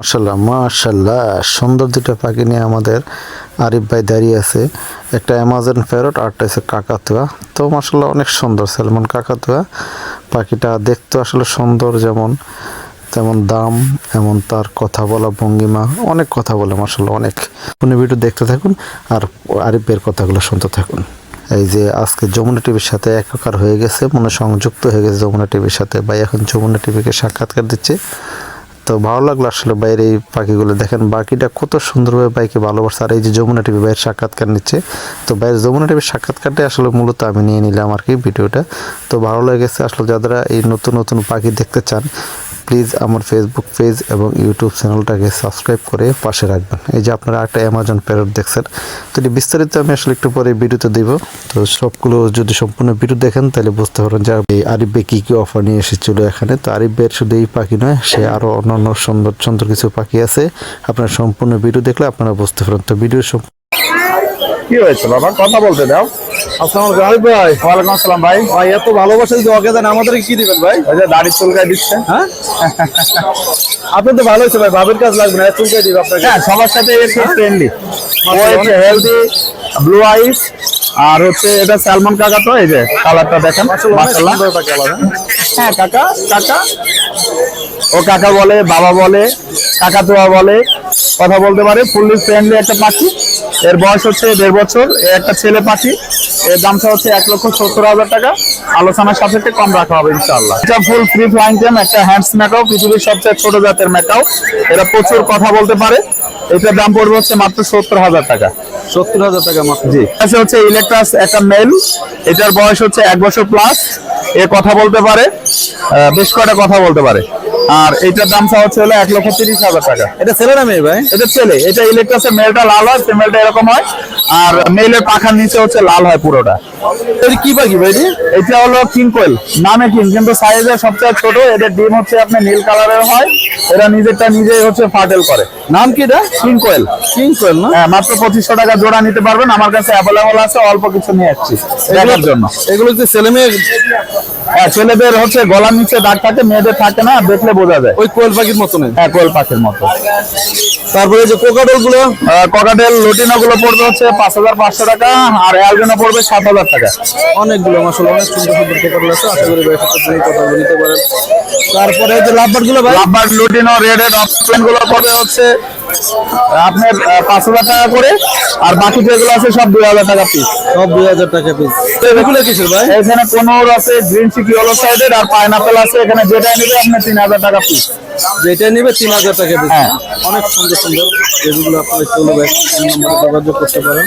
মাশাল্লাহ মাশাল্লাহ সুন্দর দুটো পাখি নিয়ে আমাদের আরিফ ভাই দাঁড়িয়ে আছে। একটা অ্যামাজন প্যারট আরটা হচ্ছে কাকাতুয়া। তো মাশাল্লাহ অনেক সুন্দর স্যালমন কাকাতুয়া। পাখিটা দেখতে আসলে সুন্দর যেমন, তেমন দাম, এমন তার কথা বলা ভঙ্গিমা, অনেক কথা বলে মাশাল্লাহ অনেক। উনি ভিডিও দেখতে থাকুন আর আরিফ ভাইয়ের কথাগুলো শুনতে থাকুন। এই যে আজকে যমুনা টিভির সাথে একাকার হয়ে গেছে, মনে সংযুক্ত হয়ে গেছে যমুনা টিভির সাথে। ভাই এখন যমুনা টিভিকে সাক্ষাৎকার দিচ্ছে। তো ভালো লাগল আসলে বাইরে এই পাখিগুলো দেখেন। বাকিটা কত সুন্দরভাবে বাইকে ভালোবাসছে আর এই যে যমুনা টিভি বাইরের সাক্ষাৎকার নিচ্ছে। তো বাইরের যমুনা টিভির সাক্ষাৎকারটাই আসলে মূলত আমি নিয়ে নিলাম আর কি ভিডিওটা। তো ভালো লেগেছে আসলে যারা এই নতুন নতুন পাখি দেখতে চান প্লিজ আমার ফেসবুক পেজ এবং ইউটিউব চ্যানেলটাকে সাবস্ক্রাইব করে পাশে রাখবেন। এই যে আপনারা একটা অ্যামাজন প্যারট দেখছেন, তো এটি বিস্তারিত আমি আসলে একটু পরে ভিডিওতে দিব। তো সবগুলো যদি সম্পূর্ণ ভিডিও দেখেন, তাহলে বুঝতে পারবেন যে এই আরিফ ভাই কী কী অফার নিয়ে এসেছিল এখানে। তো আরিফ ভাইয়ের শুধু এই পাখি নয়, সে আরও অন্যান্য সুন্দর সুন্দর কিছু পাখি আছে। আপনার সম্পূর্ণ ভিডিও দেখলে আপনারা বুঝতে পারেন তো ভিডিও কি হয়েছে বাবা? কথা বলতে দাও। আসসালামু আলাইকুম ভাই। ওয়ালাইকুম আসসালাম ভাই। ভাই এত ভালোবাসা যদি ওকে দেন আমাদের কি দিবেন ভাই? ওই যে দাড়ি চুলকায় দিচ্ছে। হ্যাঁ? আপনি তো ভালো হয়েছে ভাই বাবের কাজ লাগবে না চুলকে দিবে আপনাকে। হ্যাঁ সবার সাথে একটু ফ্রেন্ডলি হচ্ছে হেলদি ব্লু আইস আর হচ্ছে এটা স্যালমন কাকা তো এই যে কালারটা দেখেন মাশাআল্লাহ হ্যাঁ কাকা কাকা। ও কাকা বলে বাবা বলে কাকাতুয়া বলে কথা বলতে পারে। ফুললি ফ্রেন্ডলি একটা পাখি। এর বয়স হচ্ছে দেড় বছর। একটা ছেলে পাখি। এর দামটা হচ্ছে এক লক্ষ সত্তর হাজার টাকা। আলোচনার সাপেক্ষে কম রাখা হবে ইনশাল্লাহ এটা ফুল ফ্রি ফ্লাইং টেম একটা হ্যান্ডস ম্যাকাও পৃথিবীর সবচেয়ে ছোট জাতের ম্যাকাও এরা প্রচুর কথা বলতে পারে। এটার দাম পড়বে হচ্ছে মাত্র সত্তর হাজার টাকা। সত্তর হাজার টাকা মাত্র। জি। আছে হচ্ছে ইলেকট্রাস একটা মেল এটার বয়স হচ্ছে এক বছর প্লাস এ কথা বলতে পারে। বেশ কয়টা কথা বলতে পারে? আর এটার দামটা হচ্ছে হলো এক লক্ষ তিরিশ হাজার টাকা। এটা ছেলে না মেয়ে ভাই? এটা ছেলে। এটা ইলেকট্রাসের মেলটা লাল হয় ফিমেলটা এরকম হয়। আর মেলের পাখার নিচে হচ্ছে লাল হয় পুরোটা। এটা কি পাখি ভাই এটা? হলো কিং কোয়েল নামে কিং কিন্তু সাইজে সবচেয়ে ছোট এদের ডিম হচ্ছে আপনার নীল কালারের হয়। এরা নিজেরটা নিজেই হচ্ছে ফাটেল করে। নাম কি এটা? কিং কোয়েল কিং কোয়েল না? হ্যাঁ মাত্র পঁচিশশো টাকা জোড়া নিতে পারবেন। আমার কাছে অ্যাভেলেবল আছে অল্প কিছু নিয়ে আসছি দেখার জন্য। এগুলো যে ছেলে মেয়ে? হ্যাঁ ছেলেদের হচ্ছে গলার নিচে দাগ থাকে মেয়েদের থাকে না দেখলে বোঝা যায়। ওই কোয়েল পাখির মতো হ্যাঁ কোয়েল পাখির মতো। তারপরে যে কোকাডলগুলো? ককাটেল লুটিনো গুলো পড়বে হচ্ছে পাঁচ হাজার পাঁচশো টাকা আর অ্যালবিনো পড়বে সাত হাজার টাকা। অনেকগুলো আসলে অনেক সুন্দর সুন্দর কোকাডল আছে। আশা করি কথা নিতে পারেন। তারপরে যে লাভবারগুলো লাভবার লুটিনো রেডেড অপশনগুলো পড়বে হচ্ছে আপনার পাঁচ হাজার টাকা করে আর বাকি যেগুলো আছে সব দুই হাজার টাকা পিস সব দুই হাজার টাকা পিস এগুলো কিসের ভাই? এখানে কোনোর আছে গ্রিন চিকি ইয়েলো সাইডেড আর পাইনাপেল আছে এখানে যেটা নেবে আপনি তিন হাজার টাকা পিস যেটা নিবে তিন হাজার টাকা পিস হ্যাঁ। অনেক সুন্দর সুন্দর যেগুলো আপনার চলে নম্বরে যোগাযোগ করতে পারেন।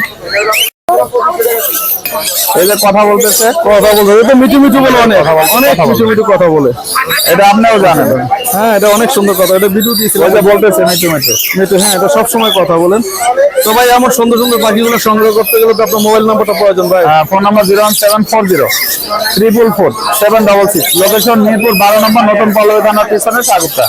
এই যে কথা বলতেছে কথা এটা মিঠু মিঠু বলে অনেক। অনেক মিঠু মিঠু কথা বলে। এটা আপনিও জানেন। হ্যাঁ এটা অনেক সুন্দর কথা। এটা ভিডিও দিয়েছিল। বলতেছে মিটু মিটু মিঠু হ্যাঁ এটা সবসময় কথা বলেন। তো ভাই আমার সুন্দর সুন্দর পাখিগুলো সংগ্রহ করতে গেলে তো আপনার মোবাইল নাম্বারটা প্রয়োজন ভাই। Phone number zero one seven four zero. Triple four seven double six. Location Mirpur বারো নম্বর নতুন পল্লবী থানার পিছনে সাগুপ্তা